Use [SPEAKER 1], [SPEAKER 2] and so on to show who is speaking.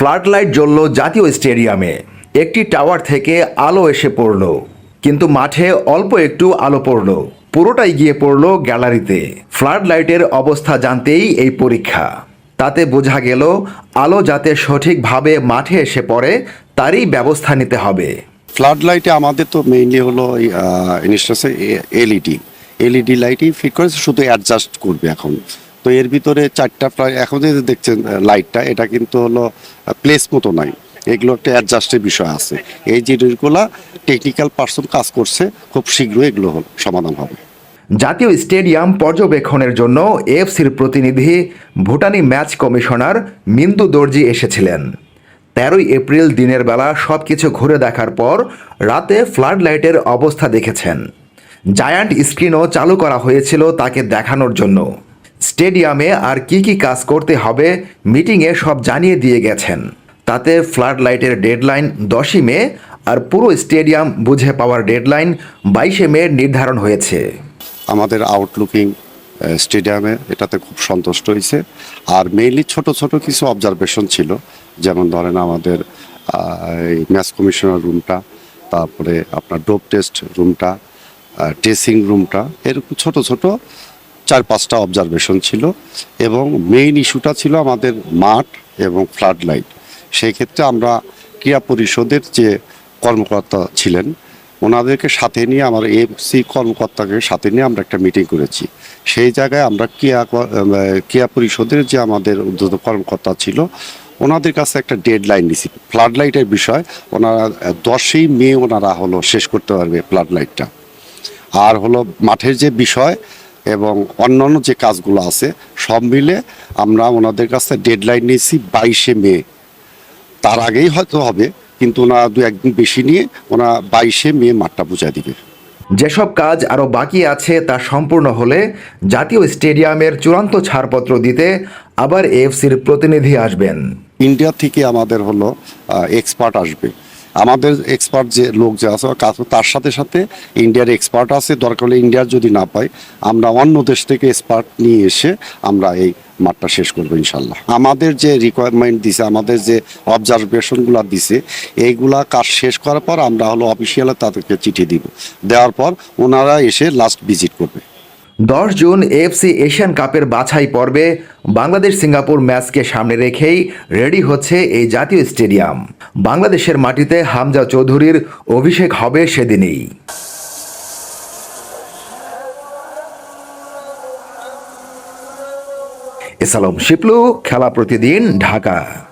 [SPEAKER 1] Flood light জ্বলল জাতীয় স্টেডিয়ামে। একটি টাওয়ার থেকে আলো এসে পড়ল, কিন্তু মাঠে অল্প একটু আলো পড়ল। পুরোটাই গিয়ে পড়ল গ্যালারিতে। ফ্লাড লাইটের অবস্থা জানতেই এই পরীক্ষা। তাতে বোঝা গেল, আলো যাতে সঠিকভাবে মাঠে এসে পড়ে, তারই ব্যবস্থা নিতে হবে।
[SPEAKER 2] ফ্লাড লাইটে আমাদের তো মেইনলি হলো এলইডি। এলইডি লাইটই ফিট করেছে শুধু অ্যাডজাস্ট করবে এখন। তো এর ভিতরে চারটা প্রায়, এখন যে দেখছেন লাইটটা এটা কিন্তু হলো প্লেস মতো নাই। এগুলো একটা অ্যাডজাস্টের বিষয় আছে। এই জিনিসগুলা টেকনিক্যাল পার্সন কাজ করছে, খুব শীঘ্রই এগুলো সমাধান হবে।
[SPEAKER 1] জাতীয় স্টেডিয়াম পর্যবেক্ষণের জন্য এফসির প্রতিনিধি ভুটানি ম্যাচ কমিশনার মিন্দু দর্জি এসেছিলেন। তেরোই এপ্রিল দিনের বেলা সব কিছু ঘুরে দেখার পর রাতে ফ্লাড লাইটের অবস্থা দেখেছেন। জায়ান্ট স্ক্রিনও চালু করা হয়েছিল তাকে দেখানোর জন্য। স্টেডিয়ামে আর কি কি কাজ করতে হবে মিটিংয়ে সব জানিয়ে দিয়ে গেছেন। তাতে ফ্লাড লাইটের ডেডলাইন দশই মে আর পুরো স্টেডিয়াম বুঝে পাওয়ার ডেডলাইন বাইশে মে নির্ধারণ হয়েছে।
[SPEAKER 2] আমাদের আউটলুকিং স্টেডিয়ামে এটাতে খুব সন্তুষ্ট হয়েছে। আর মেইনলি ছোট ছোট কিছু অবজারভেশন ছিল। যেমন ধরেন আমাদের ম্যাচ কমিশনার রুমটা তারপরে আপনার ডোপ টেস্ট রুমটা টেসিং রুমটা এরকম ছোট ছোট চার পাঁচটা অবজারভেশন ছিল এবং মেইন ইস্যুটা ছিল আমাদের মাঠ এবং ফ্লাড লাইট সেই ক্ষেত্রে আমরা ক্রীড়া পরিষদের যে কর্মকর্তা ছিলেন, ওনাদেরকে সাথে নিয়ে, আমার এফসি কর্মকর্তাকে সাথে নিয়ে আমরা একটা মিটিং করেছি। সেই জায়গায় আমরা ক্রিয়া ক্রিয়া পরিষদের যে আমাদের উদ্যোগ কর্মকর্তা ছিল, ওনাদের কাছে একটা ডেড লাইন নিছি। ফ্লাড লাইটের বিষয়, ওনারা দশই মে ওনারা হলো শেষ করতে পারবে ফ্লাড লাইটটা আর হলো মাঠের যে বিষয় এবং অন্যান্য যে কাজগুলো আছে সব মিলে আমরা ওনাদের কাছে ডেডলাইন নিয়েছি বাইশে মে। তার আগেই হয়তো হবে কিন্তু ওনারা দু একদিন বেশি নিয়ে ওনারা বাইশে মে মাঠটা বুঝাই দিবে।
[SPEAKER 1] যেসব কাজ আরও বাকি আছে তা সম্পূর্ণ হলে জাতীয় স্টেডিয়ামের চূড়ান্ত ছাড়পত্র দিতে আবার এএফসির প্রতিনিধি আসবেন।
[SPEAKER 2] ইন্ডিয়া থেকে আমাদের হলো এক্সপার্ট আসবে। আমাদের এক্সপার্ট যে লোক যে আছে, কাজ তার সাথে সাথে ইন্ডিয়ার এক্সপার্ট আছে। দরকার হলে ইন্ডিয়ার যদি না পাই আমরা অন্য দেশ থেকে এক্সপার্ট নিয়ে এসে আমরা এই মাঠটা শেষ করব ইনশাল্লাহ আমাদের যে রিকোয়ারমেন্ট দিছে, আমাদের যে অবজারভেশনগুলো দিছে, এইগুলা কাজ শেষ করার পর আমরা হলো অফিসিয়ালে তাদেরকে চিঠি দিব। দেওয়ার পর ওনারা এসে লাস্ট ভিজিট করবে।
[SPEAKER 1] দশ জুন এএফসি এশিয়ান কাপের বাছাই পর্বে বাংলাদেশ সিঙ্গাপুর ম্যাচকে সামনে রেখেই রেডি হচ্ছে এই জাতীয় স্টেডিয়াম। বাংলাদেশের মাটিতে হামজা চৌধুরীর অভিষেক হবে সেদিনই। এসালম শিপলু, খেলা প্রতিদিন ঢাকা।